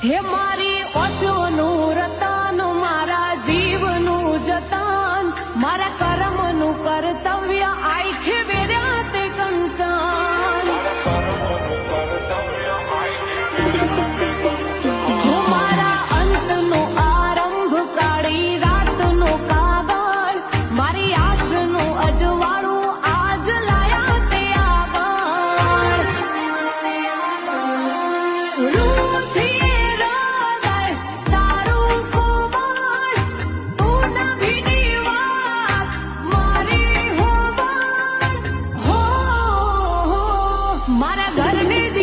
હે મારી ઓછોનું રતન, મારા જીવનું જતન, મારા કર્મનું કર્તવ્ય આખે વેરાતે તે કંચન મારા અંતનો આરંભ, કાળી રાતનો કાગળ મારી આશનું અજવાળું આજ લાયા તે करने